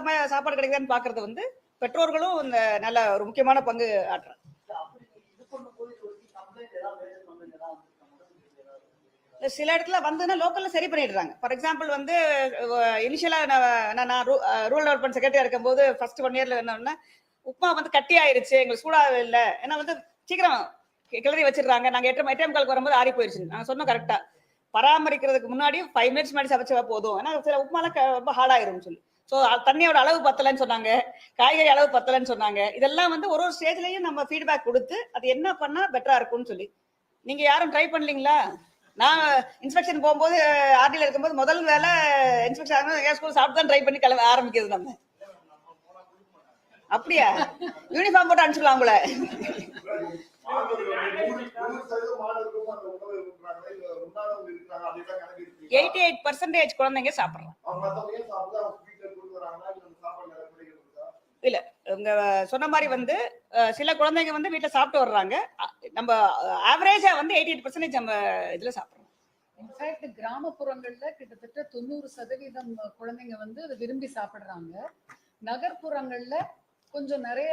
சமய சாப்பாடு கிடைக்குதான்னு பாக்குறது வந்து பெற்றோர்களும் இந்த நல்ல ஒரு முக்கியமான பங்கு ஆற்றுறாங்க சில இடத்துல வந்துன்னா லோக்கல்ல சரி பண்ணிடுறாங்க. ஃபார் எக்ஸாம்பிள் வந்து இனிஷியலா நான் ரூரல் டெவலப்மெண்ட் செக்ரட்டரியா இருக்கும்போது ஃபர்ஸ்ட் ஒன் இயர்ல என்னன்னா உப்மா வந்து கட்டி ஆயிருச்சு எங்களுக்கு சூடா இல்லை. ஏன்னா வந்து சீக்கிரம் கிளறி வச்சிடுறாங்க. நாங்க எட்டு எட்டு காலுக்கு வரும்போது ஆறி போயிருச்சு. நான் சொன்னோம் கரெக்டா பராமரிக்கிறதுக்கு முன்னாடி ஃபைவ் மினிட்ஸ் முன்னாடி சமைச்சா போதும். ஏன்னா சில உப்புமாலாம் ரொம்ப ஹார்ட் சொல்லி. ஸோ தண்ணியோட அளவு பத்தலைன்னு சொன்னாங்க. காய்கறி அளவு பத்தலைன்னு சொன்னாங்க. இதெல்லாம் வந்து ஒரு ஒரு ஸ்டேஜ்லயும் நம்ம ஃபீட்பேக் கொடுத்து அது என்ன பண்ணா பெட்டரா இருக்கும்னு சொல்லி. நீங்க யாரும் ட்ரை பண்ணலீங்களா? நான் இன்ஸ்பெக்ஷன் போகும்போது ஆர்டியில் இருக்கும்போது முதல் வேலை இன்ஸ்பெக்ஷன் என் ஸ்கூல் சாப்பிட்டு தான் ட்ரை பண்ணி கிளம்ப ஆரம்பிக்கிறது நம்ம. அப்படியா? யூனிஃபார்ம் போட்டு அனுப்பிச்சுக்கலாம் உங்களை. எயிட்டி எயிட் பர்சன்டேஜ் குழந்தைங்க சாப்பிட்றான் இல்ல உங்க சொன்ன மாதிரி வந்து சில குழந்தைங்க வந்து வீட்டுல சாப்பிட்டு வர்றாங்க. நம்ம ஆவரேஜா வந்து எயிட்டி எயிட் பர்சன்டேஜ் நம்ம இதுல சாப்பிடுறோம். இன்ஃபேக்ட் கிராமப்புறங்கள்ல கிட்டத்தட்ட தொண்ணூறு சதவீதம் குழந்தைங்க வந்து அதை விரும்பி சாப்பிடுறாங்க. நகர்ப்புறங்கள்ல கொஞ்சம் நிறைய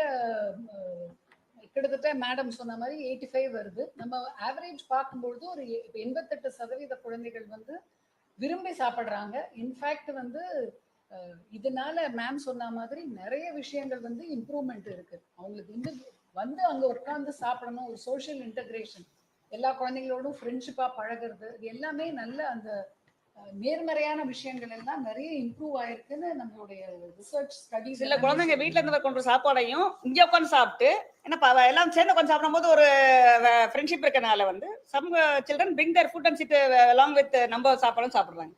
கிட்டத்தட்ட மேடம் சொன்ன மாதிரி எயிட்டி ஃபைவ் வருது. நம்ம ஆவரேஜ் பார்க்கும்பொழுது ஒரு எண்பத்தெட்டு சதவீத குழந்தைகள் வந்து விரும்பி சாப்பிட்றாங்க. இன்ஃபேக்ட் வந்து இதனால மேம் சொன்ன மாதிரி நிறைய விஷயங்கள் வந்து இம்ப்ரூவ்மெண்ட் இருக்கு. அவங்களுக்கு வந்து வந்து அங்க உட்கார்ந்து சாப்பிடணும் ஒரு சோஷியல் இன்டகிரேஷன் எல்லா குழந்தைங்களோடும் ஃப்ரெண்ட்ஷிப்பா பழகுறது இது எல்லாமே நல்ல அந்த நேர்மறையான விஷயங்கள் எல்லாம் நிறைய இம்ப்ரூவ் ஆயிருக்குன்னு நம்மளுடைய ரிசர்ச் ஸ்டடிஸ் சில குழந்தைங்க வீட்ல இருந்து கொண்டு சாப்பாடையும் இங்க உட்காந்து சாப்பிட்டு ஏன்னா எல்லாம் சேர்ந்து உட்காந்து சாப்பிடும்போது ஒரு ஃப்ரெண்ட்ஷிப் இருக்கனால வந்து some children bring their food and sit along with நம்ம சாப்பாடும் சாப்பிடுறாங்க.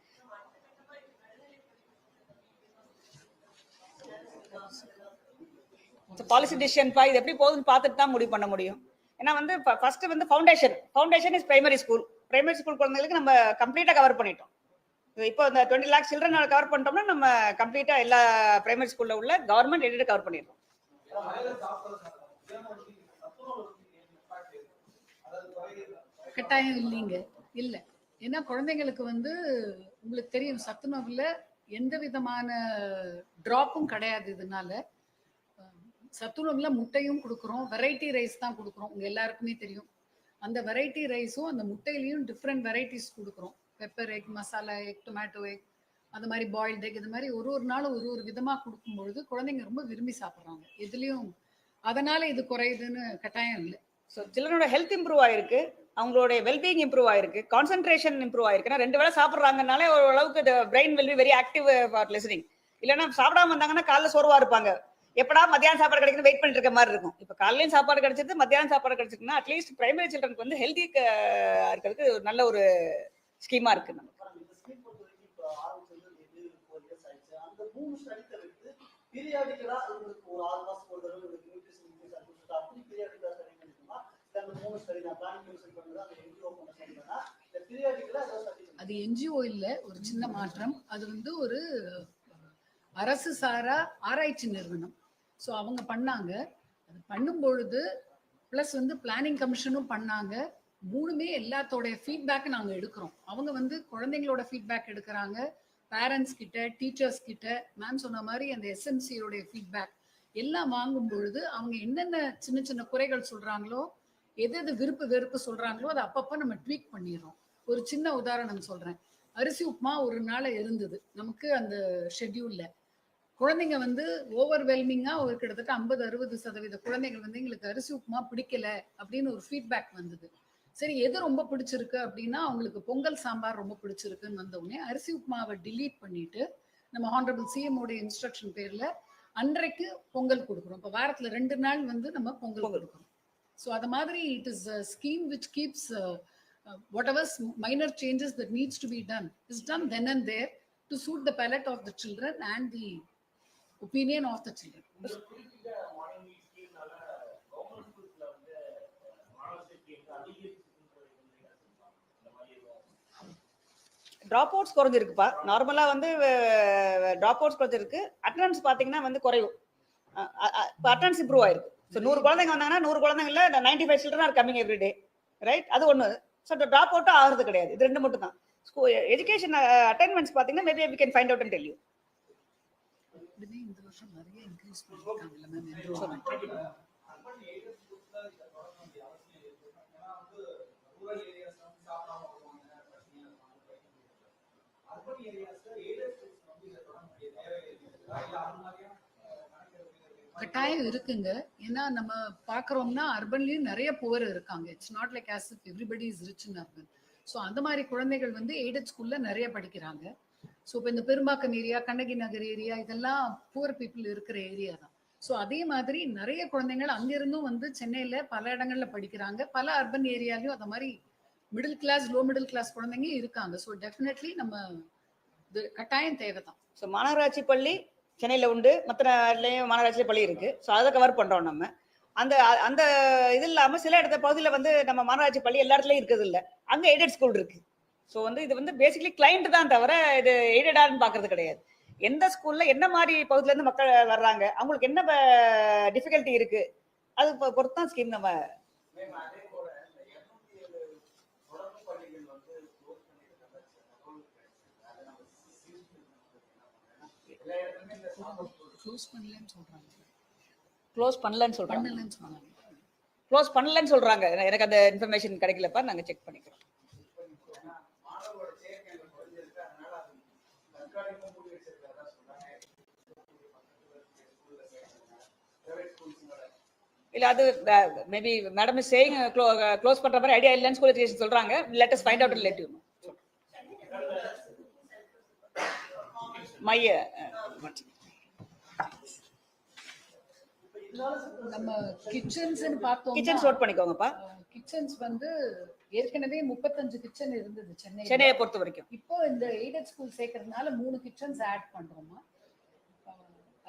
பாலிசி டிசிஷன்ப்பா இது எப்படி போகுதுன்னு பார்த்துட்டு தான் முடிவு பண்ண முடியும். ஏன்னா வந்து ஃபர்ஸ்ட் வந்து foundation foundation is primary school primary school குழந்தைகளுக்கு நம்ம கம்ப்ளீட்டாக கவர் பண்ணிட்டோம். இப்போ இந்த டுவெண்ட்டி லேக் சில்ட்ரன் கவர் பண்ணிட்டோம்னா நம்ம கம்ப்ளீட்டாக எல்லா பிரைமரி ஸ்கூலில் உள்ள கவர்மெண்ட் எடிட் கவர் பண்ணிடுறோம். கட்டாயம் இல்லைங்க. இல்லை. ஏன்னா குழந்தைங்களுக்கு வந்து உங்களுக்கு தெரியும் சத்துணவில் எந்த விதமான ட்ராப்பும் கிடையாது இதனால. சத்துணவில் முட்டையும் கொடுக்குறோம். வெரைட்டி ரைஸ் தான் கொடுக்குறோம். உங்கள் எல்லாருக்குமே தெரியும். அந்த வெரைட்டி ரைஸும் அந்த முட்டையிலையும் டிஃப்ரெண்ட் வெரைட்டிஸ் கொடுக்குறோம். Pepper egg masala egg tomato egg அந்த மாதிரி பாயில்டு எக் இது மாதிரி ஒரு ஒரு நாளும் ஒரு ஒரு விதமாக கொடுக்கும்பொழுது குழந்தைங்க ரொம்ப விரும்பி சாப்பிட்றாங்க. எதுலேயும் அதனால இது குறையுதுன்னு கட்டாயம் இல்லை. ஸோ சில்ட்ரனோட ஹெல்த் இம்ப்ரூவ் ஆயிருக்கு. அவங்களுடைய வெல்பீயிங் இம்ப்ரூவ் ஆயிருக்கு. கான்சென்ட்ரேஷன் இம்ப்ரூவ் ஆயிருக்குன்னா ரெண்டு வேளை சாப்பிட்றாங்கனாலே ஓரளவுக்கு brain will be very active for listening இல்லைன்னா சாப்பிடாம இருந்தாங்கன்னா காலைல சோர்வா இருப்பாங்க. எப்படா மத்தியானம் சாப்பாடு கிடைக்கும் வெயிட் பண்ணிட்டு இருக்க மாதிரி இருக்கும். இப்போ காலையிலும் சாப்பாடு கிடைச்சிருது மத்தியானம் சாப்பாடு கிடைச்சிருக்குன்னா அட்லீஸ்ட் பிரைமரி சில்ட்ரனுக்கு வந்து ஹெல்தி இருக்கிறதுக்கு ஒரு நல்ல ஒரு ஸ்கீமா இருக்கு நமக்கு. அது என்ஜிஓ இல்ல ஒரு சின்ன மாற்றம். அது வந்து ஒரு அரசு சாரா ஆராய்ச்சி நிறுவனம். ஸோ அவங்க பண்ணாங்க. அது பண்ணும் பொழுது ப்ளஸ் வந்து பிளானிங் கமிஷனும் பண்ணாங்க. மூணுமே எல்லாத்தோடைய ஃபீட்பேக் நாங்கள் எடுக்கிறோம். அவங்க வந்து குழந்தைங்களோட ஃபீட்பேக் எடுக்கிறாங்க. பேரண்ட்ஸ் கிட்ட டீச்சர்ஸ் கிட்ட மேம் சொன்ன மாதிரி அந்த எஸ்எம்சியோடைய ஃபீட்பேக் எல்லாம் வாங்கும் பொழுது அவங்க என்னென்ன சின்ன சின்ன குறைகள் சொல்றாங்களோ எது எது விருப்பு வெறுப்பு சொல்றாங்களோ அதை அப்பப்போ நம்ம ட்வீக் பண்ணிடுறோம். ஒரு சின்ன உதாரணம் சொல்றேன். அரிசி உப்புமா ஒரு நாள் இருந்தது. நமக்கு அந்த ஷெட்யூல்ல குழந்தைங்க வந்து ஓவர்வெல்மிங்கா ஒரு கிட்டத்தட்ட ஐம்பது அறுபது சதவீத குழந்தைகள் வந்து எங்களுக்கு அரிசி உப்புமா பிடிக்கல அப்படின்னு ஒரு ஃபீட்பேக் வந்தது. சரி எது ரொம்ப பிடிச்சிருக்கு அப்படின்னா அவங்களுக்கு பொங்கல் சாம்பார் ரொம்ப பிடிச்சிருக்குன்னு வந்த உடனே அரிசி உப்புமாவை delete பண்ணிட்டு நம்ம ஹானரபிள் சிஎம் உடைய இன்ஸ்ட்ரக்ஷன் பேர்ல அன்றைக்கு பொங்கல் கொடுக்குறோம் இப்போ வாரத்துல ரெண்டு நாள் வந்து நம்ம பொங்கல். கொடுக்குறோம் ஸோ அது மாதிரி it is scheme which keeps whatever minor changes that needs to be done is done then and there to suit the palate of the children and the opinion of the children வந்து dropouts குறைஞ்சிருக்குப்பா நார்மலா வந்து drop outs குறைஞ்சிருக்கு attendance பாத்தீங்கன்னா வந்து குறையும் attendance improve ஆயிருக்கு. So நூறு குழந்தைங்க வந்தாங்கன்னா நூறு குழந்தைங்கள ninety five children are coming every day right அது ஒன்று ஸோ ட்ராப் அவுட்டும் ஆகிறது கிடையாது. இது ரெண்டு மட்டும் தான் ஸ்கூல் எஜுகேஷன் அட்டன்மெண்ட்ஸ் பார்த்தீங்கன்னா maybe we can find out and tell you இந்த வருஷம் நிறைய இன்க்ரீஸ் பண்ணிருக்காங்கல்ல மேம் என்ரோல்மெண்ட் இல்ல கட்டாயம் இருக்குங்க. ஏன்னா நம்ம பாக்குறோம்னா அர்பன்லயும் நிறைய புவர் இருக்காங்க. It's not like as if everybody is rich in urban so அந்த மாதிரி குழந்தைகள் வந்து எய்டட் ஸ்கூல்ல நிறைய படிக்கிறாங்க. ஸோ இப்போ இந்த பெரும்பாக்கம் ஏரியா கண்ணகி நகர் ஏரியா இதெல்லாம் புவர் பீப்புள் இருக்கிற ஏரியா தான். ஸோ அதே மாதிரி நிறைய குழந்தைகள் அங்கிருந்தும் வந்து சென்னையில் பல இடங்களில் படிக்கிறாங்க. பல அர்பன் ஏரியாலையும் அந்த மாதிரி middle class low middle class குழந்தைங்க இருக்காங்க. ஸோ டெஃபினெட்லி நம்ம இது கட்டாயம் தேவை தான் ஸோ மாநகராட்சி பள்ளி சென்னையில் உண்டு. மற்ற நாட்டிலையும் மாநகராட்சி பள்ளி இருக்குது ஸோ அதை கவர் பண்ணுறோம் நம்ம. அந்த அந்த இது இல்லாமல் சில இடத்த பகுதியில் வந்து நம்ம மாநகராட்சி பள்ளி எல்லா இடத்துலையும் இருக்கிறது இல்லை. அங்கே எய்டட் ஸ்கூல் இருக்குது ஸோ வந்து இது வந்து பேசிக்கலி கிளைண்ட் தான் தவிர இது எய்டடான்னு பார்க்கறது கிடையாது. எந்த ஸ்கூல்ல என்ன மாதிரி பகுதியில இருந்து மக்கள் வர்றாங்க அவங்களுக்கு என்ன டிஃபிகல்ட்டி இருக்கு அது பொறுத்து தான் ஸ்கீம் நம்ம க்ளோஸ் பண்ணலன்னு சொல்றாங்க. க்ளோஸ் பண்ணலன்னு சொல்றாங்க. பண்ணலன்னு சொன்னாங்க க்ளோஸ் பண்ணலன்னு சொல்றாங்க. எனக்கு அந்த இன்ஃபர்மேஷன் கிடைக்கலப்பா நாங்க செக் பண்ணிக்கிறோம் ஏன்னா மாணவர்களோட சேர்க்கை அங்க குறைஞ்சிருக்கு அதனால அது தற்காலிகமா மூடி வச்சிருக்கிறதா சொல்றாங்க ஸ்கூல்ல சேர்க்கணும் பிரைவேட் ஸ்கூல்ஸோட இல்ல அது maybe madam is saying close பண்ற மாதிரி ஐடியா இல்லைன்னு ஸ்கூல் எஜுகேஷன் சொல்றாங்க. Let us find out let you மைய நம்ம கிச்சன்ஸ்னு பார்த்தோம் கிச்சன்ஸ் நோட் பண்ணிக்கோங்கப்பா. கிச்சன்ஸ் வந்து ஏற்கனவே முப்பத்தஞ்சு கிச்சன் இருந்தது சென்னை சென்னையை பொறுத்த வரைக்கும். இப்போ இந்த எய்டட் ஸ்கூல் சேர்க்கறதுனால மூணு கிச்சன்ஸ் ஆட் பண்றோமா?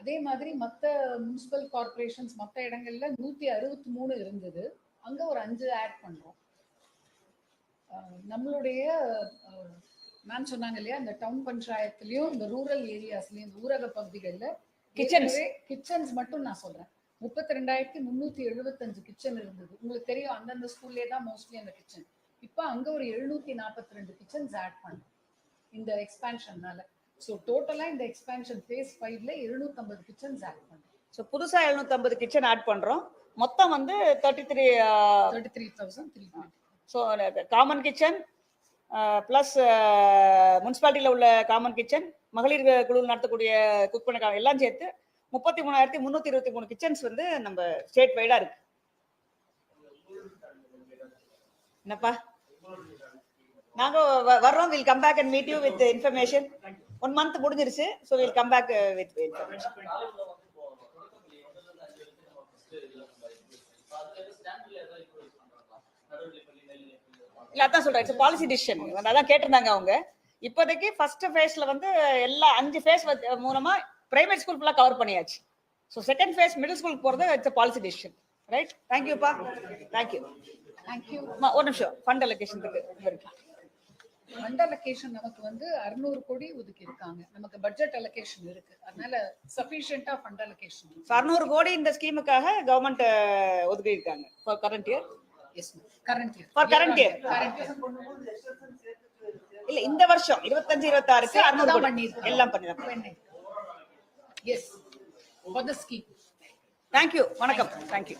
அதே மாதிரி மத்த முனிசிபல் கார்ப்பரேஷன்ஸ் மத்த இடங்கள்ல நூத்தி அறுபத்தி மூணு இருந்தது. அங்க ஒரு அஞ்சு ஆட் பண்றோம். நம்மளுடைய மேம் சொன்னாங்க இல்லையா இந்த டவுன் பஞ்சாயத்துலயும் இந்த ரூரல் ஏரியாஸ்லயும் இந்த ஊரக பகுதிகளில் Kitchens. கிச்சன்ஸ் மட்டும் நான் சொல்றேன். முப்பத்தி ரெண்டாயிரத்தி முந்நூத்தி எழுபத்தஞ்சு கிச்சன் இருந்தது. உங்களுக்கு தெரியும் அந்தந்த ஸ்கூல்லே தான் மோஸ்ட்லி அந்த கிச்சன் இப்போ அங்க ஒரு எழுநூத்தி நாற்பத்தி ரெண்டு கிச்சன்ஸ் ஆட் பண்ணோம் இந்த எக்ஸ்பேன்ஷன்னால ஸோ டோட்டலா இந்த எக்ஸ்பேன்ஷன் ஃபேஸ் ஃபைவ்ல எழுநூத்தம்பது கிச்சன்ஸ் ஆட் பண்ணோம் ஸோ புதுசா 750 கிச்சன் ஆட் பண்றோம். மொத்தம் வந்து thirty three thirty three thousand three so common kitchen plus முனிசிபாலிட்டியில் உள்ள காமன் கிச்சன் மகளிர் குழு நடத்தக்கூடிய குக் பண்ண எல்லாம் சேர்த்து முப்பத்தி மூணாயிரத்தி முந்நூற்றி இருபத்தி மூணு கிச்சன்ஸ் வந்து நம்ம ஸ்டேட் வைடாக இருக்கு. என்னப்பா? நாங்கள் வர்றோம். Will come back and meet you with information one month முடிஞ்சிருச்சு. So will come back with information இல்ல அதான் சொல்றேன். இட்ஸ் பாலிசி டிசிஷன் அதான் கேட்டிருந்தாங்க அவங்க. இப்போதைக்கு ஃபர்ஸ்ட் ஃபேஸ்ல வந்து எல்லா அஞ்சு ஃபேஸ் மூலமா பிரைமரி ஸ்கூல் ஃபுல்லா கவர் பண்ணியாச்சு. So second phase middle school போறது இட்ஸ் பாலிசி டிசிஷன் ரைட் தேங்க்யூப்பா தேங்க்யூ தேங்க்யூ ஒரு நிமிஷம். ஃபண்ட் அலோகேஷனுக்கு இருக்கு. ஃபண்ட் அலோகேஷன் நமக்கு வந்து அறுநூறு கோடி ஒதுக்கி இருக்காங்க நமக்கு பட்ஜெட் அலோகேஷன் இருக்கு. அதனால சஃபிஷியண்டா ஃபண்ட் அலோகேஷன் அறுநூறு கோடி இந்த ஸ்கீமுக்காக கவர்மெண்ட் ஒதுக்கி இருக்காங்க for current year yes current year year. Current year பண்ணும்போது எக்ஸ்டென்ஷன் சேர்த்து இல்ல இந்த வருஷம் இருபத்தஞ்சு இருபத்தாறுக்கு அறுநூறு. எல்லாம் பண்ணிருக்கோம் yes for the scheme thank you வணக்கம் தேங்க்யூ